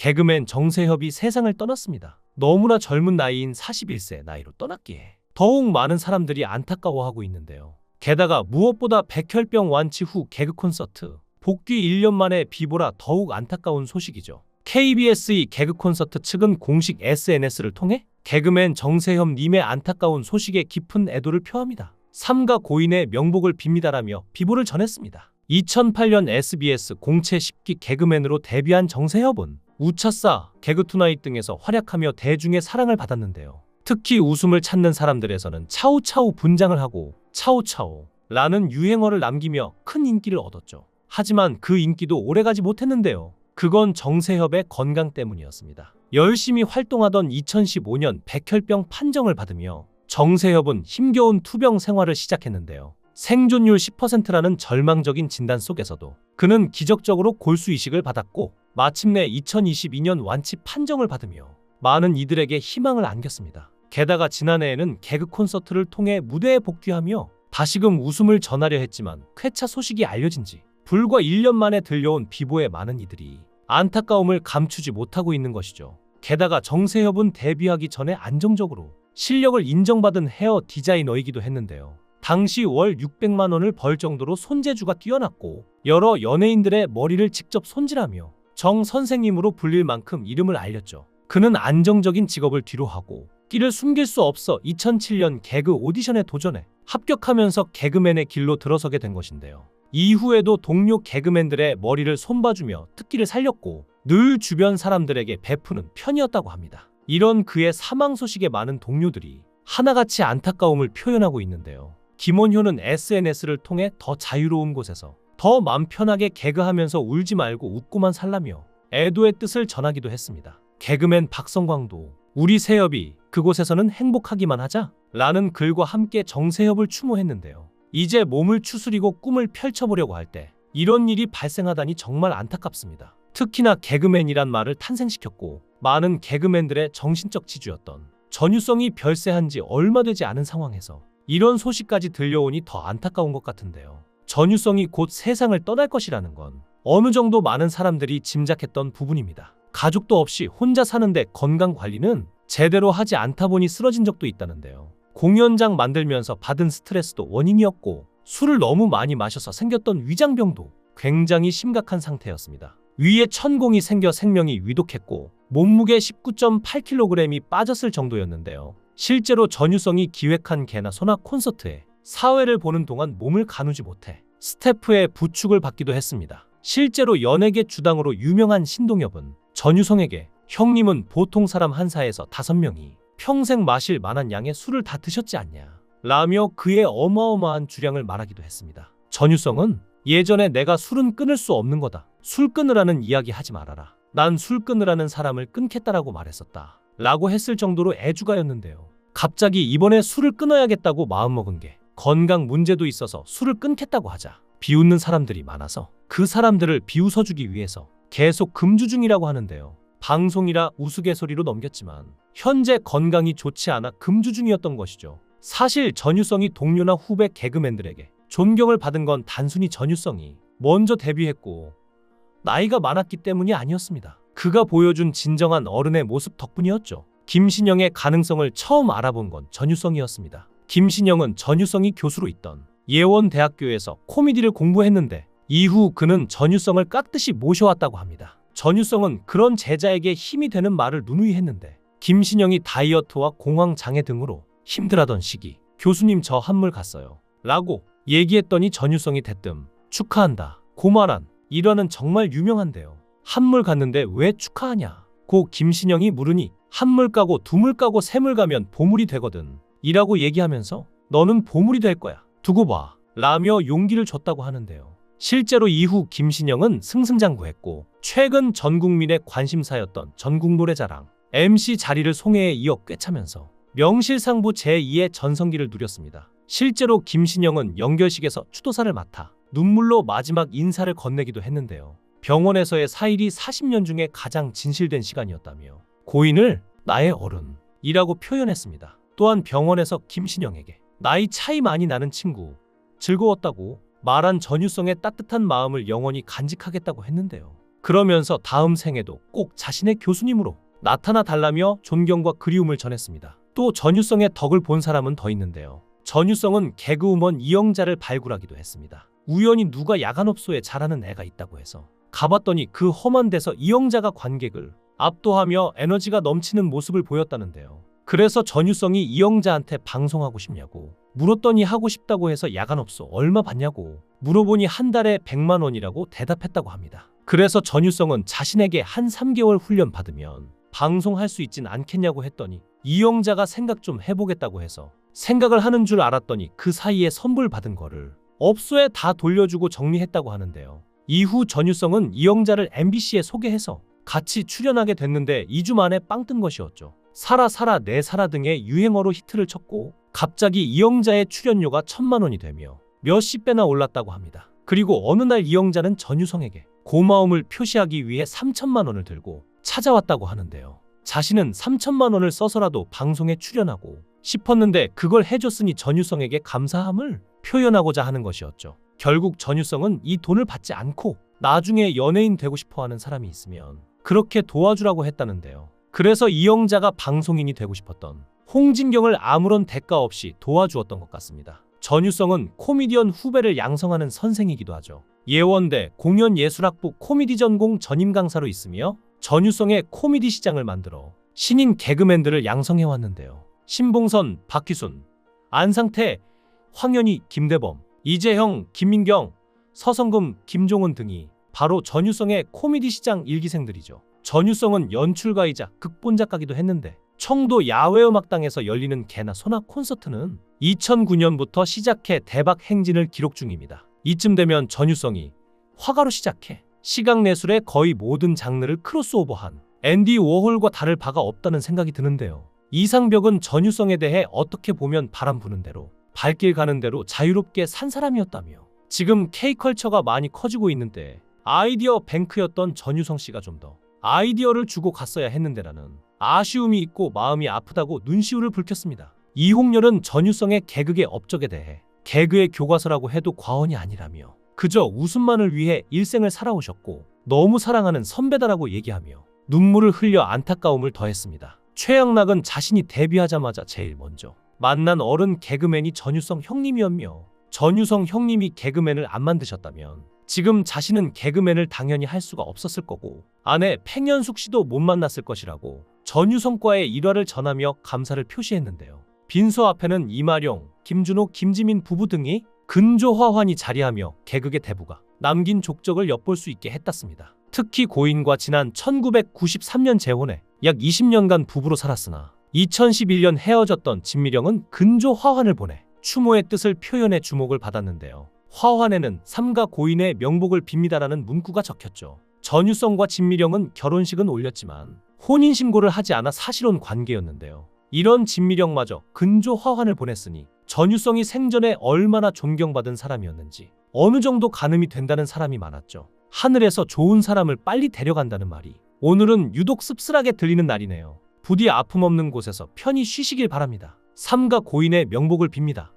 개그맨 정세협이 세상을 떠났습니다. 너무나 젊은 나이인 41세 나이로 떠났기에 더욱 많은 사람들이 안타까워하고 있는데요. 게다가 무엇보다 백혈병 완치 후 개그 콘서트 복귀 1년 만에 비보라 더욱 안타까운 소식이죠. KBS의 개그 콘서트 측은 공식 SNS를 통해 개그맨 정세협 님의 안타까운 소식에 깊은 애도를 표합니다. 삼가 고인의 명복을 빕니다라며 비보를 전했습니다. 2008년 SBS 공채 10기 개그맨으로 데뷔한 정세협은 우차싸, 개그투나잇 등에서 활약하며 대중의 사랑을 받았는데요. 특히 웃음을 찾는 사람들에서는 차우차우 분장을 하고 차우차우 라는 유행어를 남기며 큰 인기를 얻었죠. 하지만 그 인기도 오래가지 못했는데요. 그건 정세협의 건강 때문이었습니다. 열심히 활동하던 2015년 백혈병 판정을 받으며 정세협은 힘겨운 투병 생활을 시작했는데요. 생존율 10%라는 절망적인 진단 속에서도 그는 기적적으로 골수 이식을 받았고 마침내 2022년 완치 판정을 받으며 많은 이들에게 희망을 안겼습니다. 게다가 지난해에는 개그 콘서트를 통해 무대에 복귀하며 다시금 웃음을 전하려 했지만 쾌차 소식이 알려진 지 불과 1년 만에 들려온 비보의 많은 이들이 안타까움을 감추지 못하고 있는 것이죠. 게다가 정세협은 데뷔하기 전에 안정적으로 실력을 인정받은 헤어 디자이너이기도 했는데요. 당시 월 600만 원을 벌 정도로 손재주가 뛰어났고 여러 연예인들의 머리를 직접 손질하며 정 선생님으로 불릴 만큼 이름을 알렸죠. 그는 안정적인 직업을 뒤로하고 끼를 숨길 수 없어 2007년 개그 오디션에 도전해 합격하면서 개그맨의 길로 들어서게 된 것인데요. 이후에도 동료 개그맨들의 머리를 손봐주며 특기를 살렸고 늘 주변 사람들에게 베푸는 편이었다고 합니다. 이런 그의 사망 소식에 많은 동료들이 하나같이 안타까움을 표현하고 있는데요. 김원효는 SNS를 통해 더 자유로운 곳에서 더 맘 편하게 개그하면서 울지 말고 웃고만 살라며 애도의 뜻을 전하기도 했습니다. 개그맨 박성광도 우리 세협이 그곳에서는 행복하기만 하자 라는 글과 함께 정세협을 추모했는데요. 이제 몸을 추스리고 꿈을 펼쳐보려고 할 때 이런 일이 발생하다니 정말 안타깝습니다. 특히나 개그맨이란 말을 탄생시켰고 많은 개그맨들의 정신적 지주였던 전유성이 별세한 지 얼마 되지 않은 상황에서 이런 소식까지 들려오니 더 안타까운 것 같은데요. 전유성이 곧 세상을 떠날 것이라는 건 어느 정도 많은 사람들이 짐작했던 부분입니다. 가족도 없이 혼자 사는데 건강 관리는 제대로 하지 않다 보니 쓰러진 적도 있다는데요. 공연장 만들면서 받은 스트레스도 원인이었고 술을 너무 많이 마셔서 생겼던 위장병도 굉장히 심각한 상태였습니다. 위에 천공이 생겨 생명이 위독했고 몸무게 19.8kg이 빠졌을 정도였는데요. 실제로 전유성이 기획한 개나 소나 콘서트에 사회를 보는 동안 몸을 가누지 못해 스태프의 부축을 받기도 했습니다. 실제로 연예계 주당으로 유명한 신동엽은 전유성에게 형님은 보통 사람 한 사에서 다섯 명이 평생 마실 만한 양의 술을 다 드셨지 않냐 라며 그의 어마어마한 주량을 말하기도 했습니다. 전유성은 예전에 내가 술은 끊을 수 없는 거다. 술 끊으라는 이야기 하지 말아라. 난 술 끊으라는 사람을 끊겠다라고 말했었다. 라고 했을 정도로 애주가였는데요. 갑자기 이번에 술을 끊어야겠다고 마음먹은 게 건강 문제도 있어서 술을 끊겠다고 하자 비웃는 사람들이 많아서 그 사람들을 비웃어주기 위해서 계속 금주 중이라고 하는데요. 방송이라 우스갯소리로 넘겼지만 현재 건강이 좋지 않아 금주 중이었던 것이죠. 사실 전유성이 동료나 후배 개그맨들에게 존경을 받은 건 단순히 전유성이 먼저 데뷔했고 나이가 많았기 때문이 아니었습니다. 그가 보여준 진정한 어른의 모습 덕분이었죠. 김신영의 가능성을 처음 알아본 건 전유성이었습니다. 김신영은 전유성이 교수로 있던 예원대학교에서 코미디를 공부했는데 이후 그는 전유성을 깍듯이 모셔왔다고 합니다. 전유성은 그런 제자에게 힘이 되는 말을 누누이 했는데 김신영이 다이어트와 공황 장애 등으로 힘들하던 시기 교수님 저 한물 갔어요. 라고 얘기했더니 전유성이 대뜸 축하한다. 고만한 일화는 정말 유명한데요. 한물 갔는데 왜 축하하냐? 고 김신영이 물으니 한물 까고 두물 까고 세물 가면 보물이 되거든. 이라고 얘기하면서 너는 보물이 될 거야. 두고 봐. 라며 용기를 줬다고 하는데요. 실제로 이후 김신영은 승승장구했고 최근 전 국민의 관심사였던 전국 노래자랑 MC 자리를 송해에 이어 꿰차면서 명실상부 제2의 전성기를 누렸습니다. 실제로 김신영은 연결식에서 추도사를 맡아 눈물로 마지막 인사를 건네기도 했는데요. 병원에서의 사일이 40년 중에 가장 진실된 시간이었다며 고인을 나의 어른이라고 표현했습니다. 또한 병원에서 김신영에게 나이 차이 많이 나는 친구 즐거웠다고 말한 전유성의 따뜻한 마음을 영원히 간직하겠다고 했는데요. 그러면서 다음 생에도 꼭 자신의 교수님으로 나타나 달라며 존경과 그리움을 전했습니다. 또 전유성의 덕을 본 사람은 더 있는데요. 전유성은 개그우먼 이영자를 발굴하기도 했습니다. 우연히 누가 야간업소에 잘하는 애가 있다고 해서 가봤더니 그 험한 데서 이영자가 관객을 압도하며 에너지가 넘치는 모습을 보였다는데요. 그래서 전유성이 이영자한테 방송하고 싶냐고 물었더니 하고 싶다고 해서 야간업소 얼마 받냐고 물어보니 한 달에 100만 원이라고 대답했다고 합니다. 그래서 전유성은 자신에게 한 3개월 훈련 받으면 방송할 수 있진 않겠냐고 했더니 이영자가 생각 좀 해보겠다고 해서 생각을 하는 줄 알았더니 그 사이에 선불 받은 거를 업소에 다 돌려주고 정리했다고 하는데요. 이후 전유성은 이영자를 MBC에 소개해서 같이 출연하게 됐는데 2주 만에 빵 뜬 것이었죠. 살아 살아 내 살아 등의 유행어로 히트를 쳤고 갑자기 이영자의 출연료가 천만 원이 되며 몇십 배나 올랐다고 합니다. 그리고 어느 날 이영자는 전유성에게 고마움을 표시하기 위해 3천만 원을 들고 찾아왔다고 하는데요. 자신은 3천만 원을 써서라도 방송에 출연하고 싶었는데 그걸 해줬으니 전유성에게 감사함을 표현하고자 하는 것이었죠. 결국 전유성은 이 돈을 받지 않고 나중에 연예인 되고 싶어 하는 사람이 있으면 그렇게 도와주라고 했다는데요. 그래서 이영자가 방송인이 되고 싶었던 홍진경을 아무런 대가 없이 도와주었던 것 같습니다. 전유성은 코미디언 후배를 양성하는 선생이기도 하죠. 예원대 공연예술학부 코미디 전공 전임 강사로 있으며 전유성의 코미디 시장을 만들어 신인 개그맨들을 양성해 왔는데요. 신봉선, 박희순, 안상태, 황현희, 김대범, 이재형, 김민경, 서성금, 김종은 등이 바로 전유성의 코미디 시장 일기생들이죠. 전유성은 연출가이자 극본 작가기도 했는데 청도 야외음악당에서 열리는 개나 소나 콘서트는 2009년부터 시작해 대박 행진을 기록 중입니다. 이쯤 되면 전유성이 화가로 시작해 시각예술의 거의 모든 장르를 크로스오버한 앤디 워홀과 다를 바가 없다는 생각이 드는데요. 이상벽은 전유성에 대해 어떻게 보면 바람 부는 대로 발길 가는 대로 자유롭게 산 사람이었다며 지금 K컬처가 많이 커지고 있는데 아이디어 뱅크였던 전유성 씨가 좀 더 아이디어를 주고 갔어야 했는데라는 아쉬움이 있고 마음이 아프다고 눈시울을 붉혔습니다. 이홍렬은 전유성의 개그의 업적에 대해 개그의 교과서라고 해도 과언이 아니라며 그저 웃음만을 위해 일생을 살아오셨고 너무 사랑하는 선배다라고 얘기하며 눈물을 흘려 안타까움을 더했습니다. 최양락은 자신이 데뷔하자마자 제일 먼저 만난 어른 개그맨이 전유성 형님이었며 전유성 형님이 개그맨을 안 만드셨다면 지금 자신은 개그맨을 당연히 할 수가 없었을 거고 아내 팽현숙 씨도 못 만났을 것이라고 전유성과의 일화를 전하며 감사를 표시했는데요. 빈소 앞에는 이마룡, 김준호, 김지민 부부 등이 근조화환이 자리하며 개그의 대부가 남긴 족적을 엿볼 수 있게 했다습니다. 특히 고인과 지난 1993년 재혼해 약 20년간 부부로 살았으나 2011년 헤어졌던 진미령은 근조 화환을 보내 추모의 뜻을 표현해 주목을 받았는데요. 화환에는 삼가 고인의 명복을 빕니다라는 문구가 적혔죠. 전유성과 진미령은 결혼식은 올렸지만 혼인신고를 하지 않아 사실혼 관계였는데요. 이런 진미령마저 근조 화환을 보냈으니 전유성이 생전에 얼마나 존경받은 사람이었는지 어느 정도 가늠이 된다는 사람이 많았죠. 하늘에서 좋은 사람을 빨리 데려간다는 말이 오늘은 유독 씁쓸하게 들리는 날이네요. 부디 아픔 없는 곳에서 편히 쉬시길 바랍니다. 삼가 고인의 명복을 빕니다.